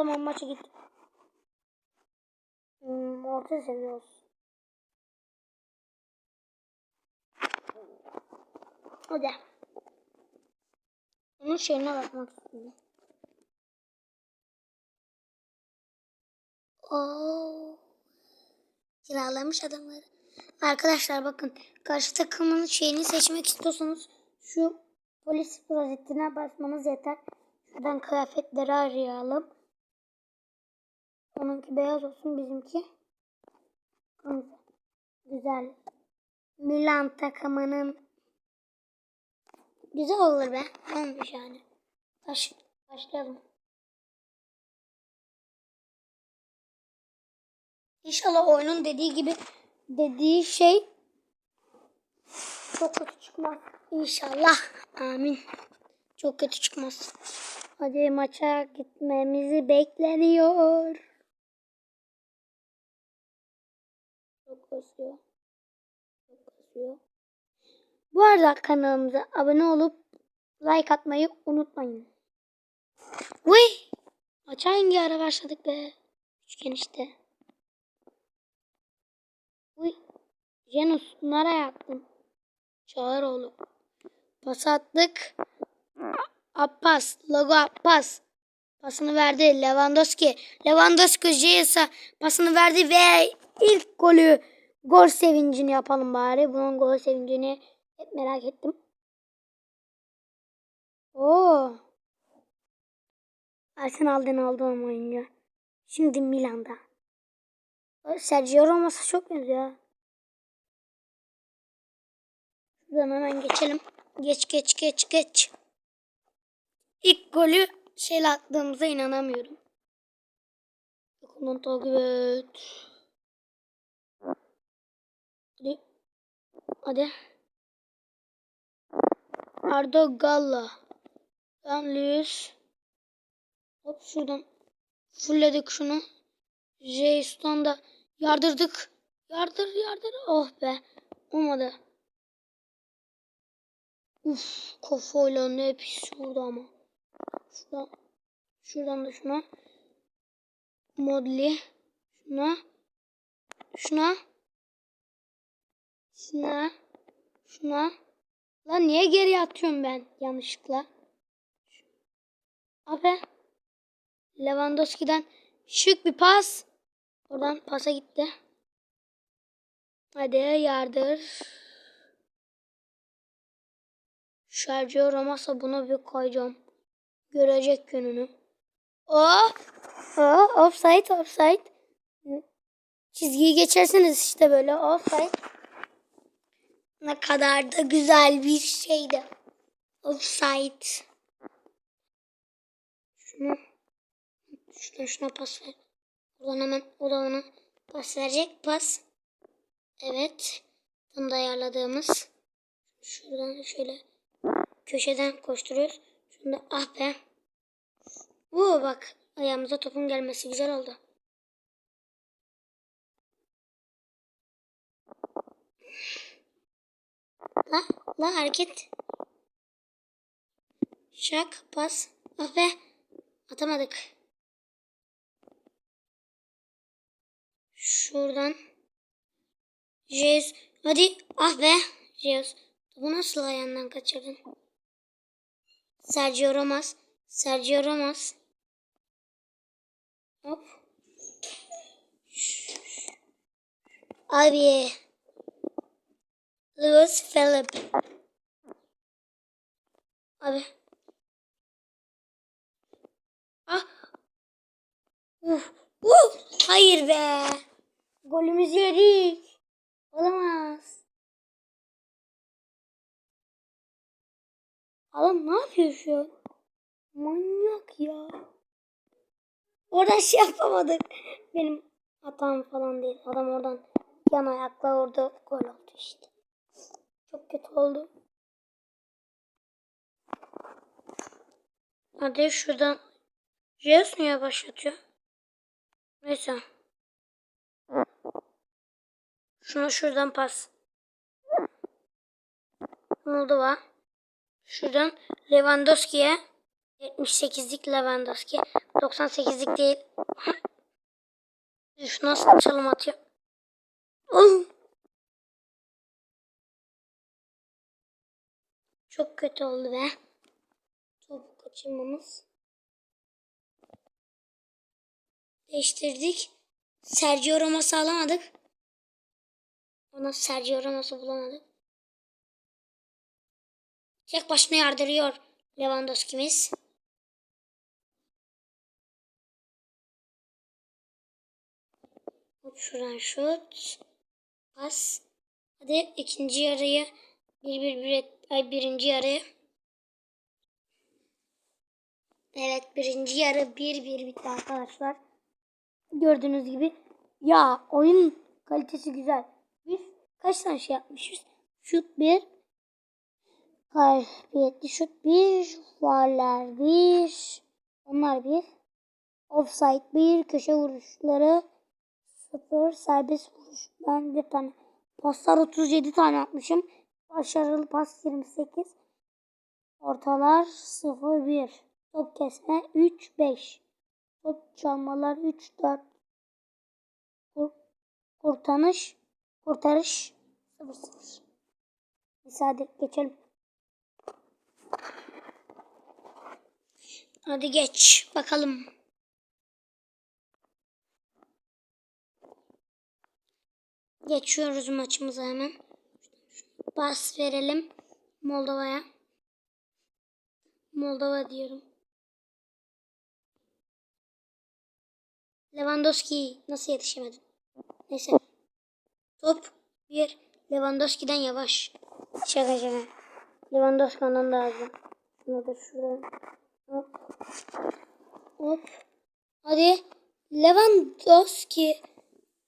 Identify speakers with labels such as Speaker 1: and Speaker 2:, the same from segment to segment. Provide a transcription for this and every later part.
Speaker 1: tamam maça git. Hmm, orta seviye olsun. Hadi. Onun şeyine bakmak istiyorum. Oo. Kiralamış adamları. Arkadaşlar bakın karşı takımın şeyini seçmek istiyorsanız şu polis rozetine basmanız yeter. Şuradan kıyafetleri arayalım. Onunki beyaz olsun bizimki. Güzel. Milan takımının güzel olur be. Olmuş yani. Baş, başlayalım. İnşallah oyunun dediği gibi dediği şey çok kötü çıkmaz. İnşallah. Amin. Çok kötü çıkmaz. Hadi maça gitmemizi bekleniyor. Kasıyor. Çok kasıyor. Bu arada kanalımıza abone olup like atmayı unutmayın. Uy! Maça hangi ara başladık be? Üçgen işte. Uy! Janus nereye attın? Çağıroğlu. Pas attık. Appas. Logo Appas. Pasını verdi Lewandowski. Lewandowski Jeyes'a pasını verdi ve ilk golü gol sevincini yapalım bari. Bunun gol sevincini hep merak ettim. Oo. Arsenal'den aldığım oyuncu. Şimdi Milan'da. Sergio Ramos'a çok benziyor. Şuradan hemen geçelim. Geç geç geç geç. İlk golü şeyle attığımıza inanamıyorum. Yakından takip. Hadi. Ardo Galla. Ben Lewis. Hop şuradan. Fullledik şunu. Jason da yardırdık. Yardır yardır. Oh be. Olmadı. Uf kafayla ne pis vurdu ama. Şuradan, şuradan da şuna. Modli. Şuna. Şuna. Şuna. Şuna. Lan niye geri atıyorum ben yanlışlıkla? Abi. Lewandowski'den şık bir pas. Oradan pasa gitti. Hadi yardır. Sergio Ramos'a bunu bir koyacağım. Görecek gününü. Oh! Oh! Offside, offside. Çizgiyi geçerseniz işte böyle offside. Ne kadar da güzel bir şeydi. Offside. Şunu şuna şuna pas ver. Buradan hemen o ona pas verecek. Pas. Evet. Tam da ayarladığımız. Şuradan şöyle köşeden koşturuyoruz. Şunu da ah be. Oo bak ayağımıza topun gelmesi güzel oldu. La la hareket. Şak pas. Ah be. Atamadık. Şuradan. Jeus. Hadi. Ah be. Jeus. Topu nasıl ayağından kaçırdın? Sergio Ramos. Sergio Ramos. Hop. Abi. Lewis Phillip. Abi. Ah. Uf. Uf. Hayır be. Golümüzü yedik. Olamaz. Adam ne yapıyor şu an? Manyak ya. Orada şey yapamadık. Benim hatam falan değil. Adam oradan yan ayakla orada gol oldu işte. Çok kötü oldu. Hadi şuradan. Jesus niye başlatıyor? Neyse. Şuna şuradan pas. Moldova. Şuradan Lewandowski'ye 78'lik Lewandowski. 98'lik değil. Şu nasıl çalım atıyor? Oh! Çok kötü oldu be. Topu kaçırmamız. Değiştirdik. Sergio Ramos'u alamadık. Ona Sergio Ramos'u bulamadık. Tek başına yardırıyor Lewandowski'miz. Şuradan şut. Pas. Hadi ikinci yarıyı bir bir bir et, ay birinci yarı. Evet birinci yarı bir bir bitti arkadaşlar. Gördüğünüz gibi ya oyun kalitesi güzel. Biz kaç tane şey yapmışız? Şut bir. Kaybetli şut bir. Varlar bir. Onlar bir. Offside bir. Köşe vuruşları sıfır. Serbest vuruş. Ben bir tane. Paslar 37 tane atmışım. Başarılı pas 28. Ortalar 0 1. Top kesme 3 5. Top çalmalar 3 4. Kur, kurtarış kurtarış 0 0. Müsaade geçelim. Hadi geç bakalım. Geçiyoruz maçımıza hemen. Bas verelim Moldova'ya. Moldova diyorum. Lewandowski nasıl yetişemedim? Neyse. Top bir. Lewandowski'den yavaş. Şaka şaka. Lewandowski ondan daha hızlı. Şunu da şuradan. Hop. Hop. Hadi. Lewandowski.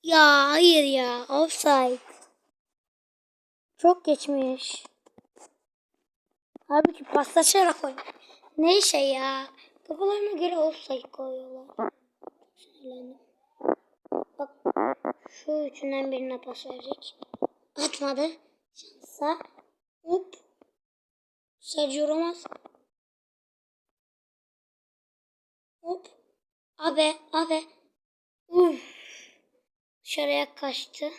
Speaker 1: Ya hayır ya. Offside. Çok geçmiş. Halbuki paslaşarak oynuyor. Neyse ya. Kafalarına göre offside koyuyorlar. Sinirlendim. Bak şu üçünden birine pas verecek. Atmadı. Şansa. Hop. Sergio Ramos. Hop. Abi, abi. Uf. Dışarıya kaçtı.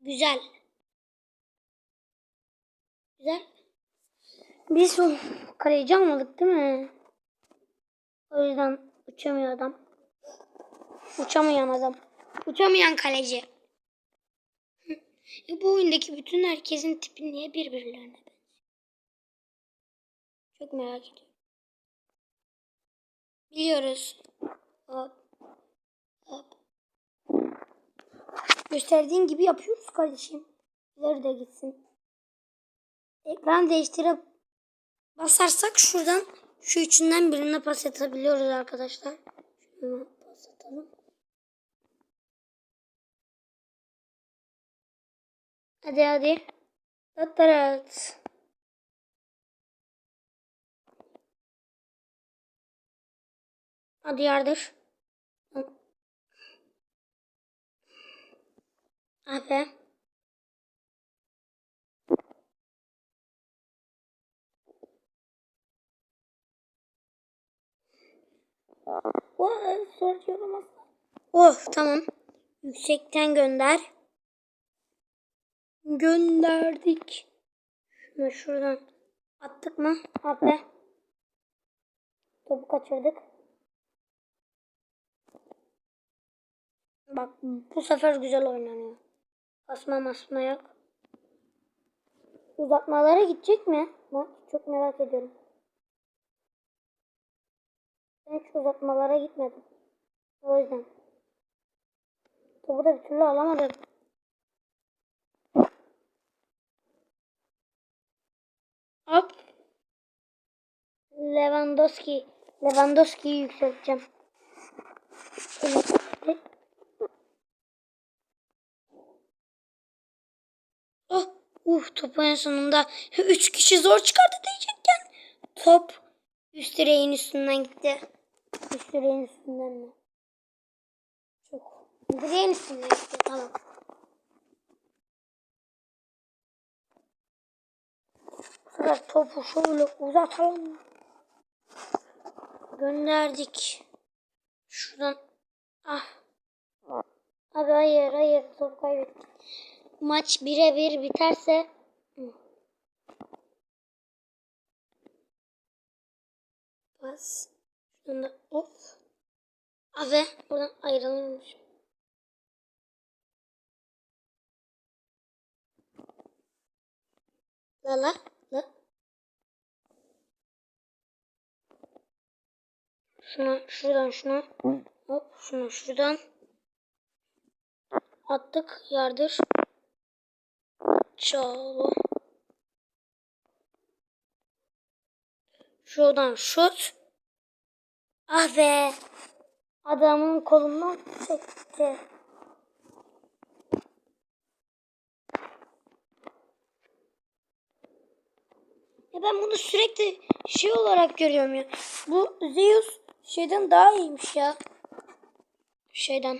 Speaker 1: Güzel. Güzel. Biz o kaleci almadık değil mi? O yüzden uçamıyor adam. Uçamayan adam. Uçamayan kaleci. e bu oyundaki bütün herkesin tipi niye birbirlerine benziyor? Çok merak ediyorum. Biliyoruz. Hop. Hop. Gösterdiğin gibi yapıyoruz kardeşim. İleri gitsin. Ekran değiştirip basarsak şuradan şu üçünden birine pas atabiliyoruz arkadaşlar. Şuna pas atalım. Hadi hadi. Tatarat. Hadi yardır. Abi. Oh, soruyorum Oh tamam. Yüksekten gönder. Gönderdik. Şunu şuradan attık mı? Abi. Topu kaçırdık. Bak bu sefer güzel oynanıyor. Basma masma yok. Uzatmalara gidecek mi? Bak çok merak ediyorum. Hiç uzatmalara gitmedim. O yüzden. Topu da bir türlü alamadım. Hop. Lewandowski. Lewandowski'yi yükselteceğim. Oh, uh, topu en sonunda üç kişi zor çıkardı diyecekken top üst direğin üstünden gitti. Üst direğin üstünden mi? Çok. Direğin üstünden gitti tamam. Bu topu şöyle uzatalım. Gönderdik. Şuradan. Ah. Abi hayır hayır top kaybettik. Maç bire bir biterse Hı. Bas. Şuradan da of. Abi buradan ayrılmış. La la la. Şuna şuradan şuna. Hop şunu şuradan. Attık yardır. Çağla. Şuradan şut. Ah be. Adamın kolundan çekti. Ya ben bunu sürekli şey olarak görüyorum ya. Bu Zeus şeyden daha iyiymiş ya. Şeyden.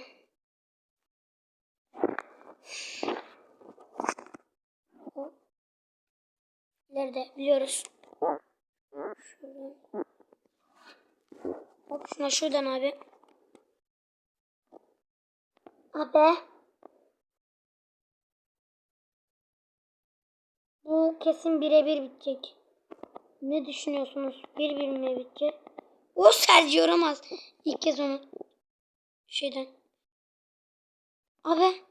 Speaker 1: Nerede biliyoruz. Şuradan. Şuna şuradan abi. Abi. Bu kesin birebir bitecek. Ne düşünüyorsunuz? Bir bir mi bitecek? O Sergio Ramos. İlk kez onu şeyden. Abi.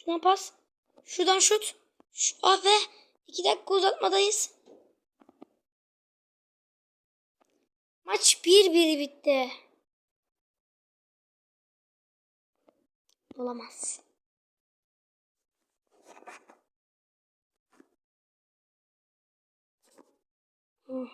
Speaker 1: Şuradan pas. Şuradan şut. Şu, abi. İki dakika uzatmadayız. Maç bir bir bitti. Olamaz. Hı,